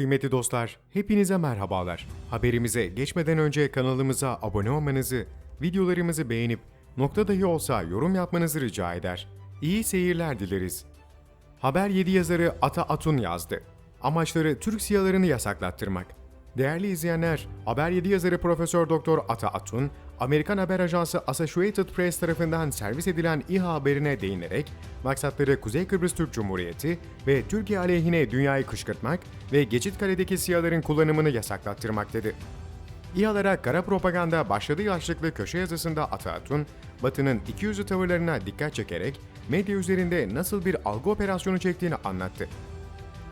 Kıymetli dostlar, hepinize merhabalar. Haberimize geçmeden önce kanalımıza abone olmanızı, videolarımızı beğenip nokta dahi olsa yorum yapmanızı rica eder. İyi seyirler dileriz. Haber 7 yazarı Ata Atun yazdı. Amaçları Türk siyalarını yasaklattırmak. Değerli izleyenler, Haber 7 yazarı Profesör Doktor Ata Atun, Amerikan haber ajansı Associated Press tarafından servis edilen İHA haberine değinerek, maksatları Kuzey Kıbrıs Türk Cumhuriyeti ve Türkiye aleyhine dünyayı kışkırtmak ve Geçitkale'deki siyaların kullanımını yasaklattırmak dedi. İHA'lara kara propaganda başladığı başlıklı köşe yazısında Ataatun, Batı'nın ikiyüzlü tavırlarına dikkat çekerek medya üzerinde nasıl bir algı operasyonu çektiğini anlattı.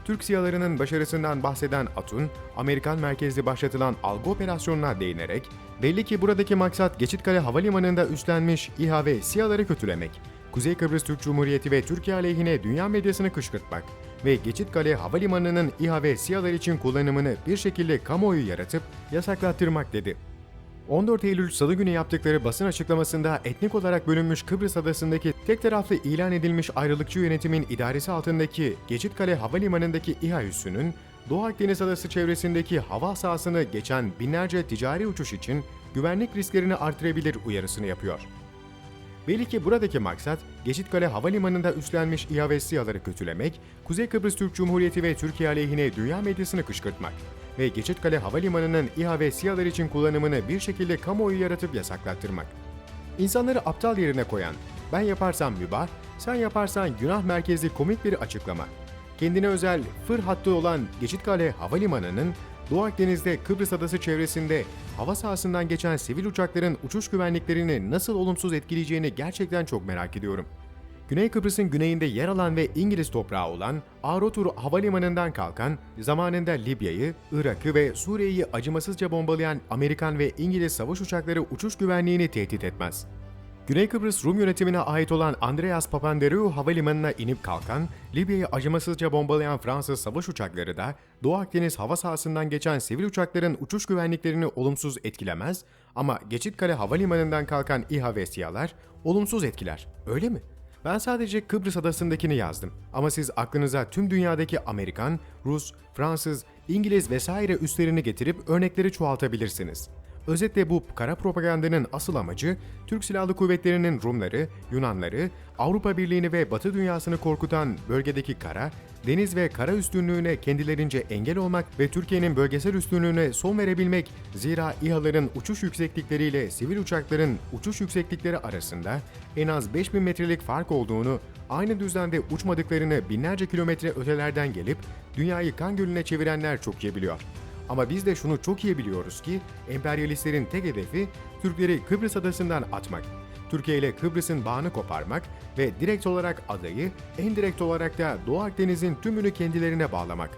Türk siyalarının başarısından bahseden Atun, Amerikan merkezli başlatılan algı operasyonuna değinerek, belli ki buradaki maksat Geçitkale Havalimanı'nda üstlenmiş İHA ve siyaları kötülemek, Kuzey Kıbrıs Türk Cumhuriyeti ve Türkiye aleyhine dünya medyasını kışkırtmak ve Geçitkale Havalimanı'nın İHA ve siyalar için kullanımını bir şekilde kamuoyu yaratıp yasaklattırmak dedi. 14 Eylül Salı günü yaptıkları basın açıklamasında etnik olarak bölünmüş Kıbrıs adasındaki tek taraflı ilan edilmiş ayrılıkçı yönetimin idaresi altındaki Geçitkale Havalimanı'ndaki İHA üssünün Doğu Akdeniz adası çevresindeki hava sahasını geçen binlerce ticari uçuş için güvenlik risklerini artırabilir uyarısını yapıyor. Belli ki buradaki maksat, Geçitkale Havalimanı'nda üstlenmiş İHA ve SİHA'ları kötülemek, Kuzey Kıbrıs Türk Cumhuriyeti ve Türkiye aleyhine dünya medyasını kışkırtmak ve Geçitkale Havalimanı'nın İHA ve SİHA'lar için kullanımını bir şekilde kamuoyu yaratıp yasaklattırmak. İnsanları aptal yerine koyan, ben yaparsam mübah, sen yaparsan günah merkezli komik bir açıklama. Kendine özel fır hattı olan Geçitkale Havalimanı'nın Doğu Akdeniz'de Kıbrıs Adası çevresinde hava sahasından geçen sivil uçakların uçuş güvenliklerini nasıl olumsuz etkileyeceğini gerçekten çok merak ediyorum. Güney Kıbrıs'ın güneyinde yer alan ve İngiliz toprağı olan Arotur Havalimanı'ndan kalkan, zamanında Libya'yı, Irak'ı ve Suriye'yi acımasızca bombalayan Amerikan ve İngiliz savaş uçakları uçuş güvenliğini tehdit etmez. Güney Kıbrıs Rum yönetimine ait olan Andreas Papandreou Havalimanı'na inip kalkan, Libya'yı acımasızca bombalayan Fransız savaş uçakları da Doğu Akdeniz hava sahasından geçen sivil uçakların uçuş güvenliklerini olumsuz etkilemez ama Geçitkale Havalimanı'ndan kalkan İHA ve SİHA'lar olumsuz etkiler. Öyle mi? Ben sadece Kıbrıs adasındakini yazdım. Ama siz aklınıza tüm dünyadaki Amerikan, Rus, Fransız, İngiliz vesaire üslerini getirip örnekleri çoğaltabilirsiniz. Özetle bu kara propagandanın asıl amacı Türk Silahlı Kuvvetleri'nin Rumları, Yunanları, Avrupa Birliği'ni ve Batı dünyasını korkutan bölgedeki kara, deniz ve kara üstünlüğüne kendilerince engel olmak ve Türkiye'nin bölgesel üstünlüğüne son verebilmek. Zira İHA'ların uçuş yükseklikleriyle sivil uçakların uçuş yükseklikleri arasında en az 5000 metrelik fark olduğunu, aynı düzlemde uçmadıklarını binlerce kilometre ötelerden gelip dünyayı kan gölüne çevirenler çok iyi biliyor. Ama biz de şunu çok iyi biliyoruz ki emperyalistlerin tek hedefi Türkleri Kıbrıs adasından atmak. Türkiye ile Kıbrıs'ın bağını koparmak ve direkt olarak adayı, en direkt olarak da Doğu Akdeniz'in tümünü kendilerine bağlamak.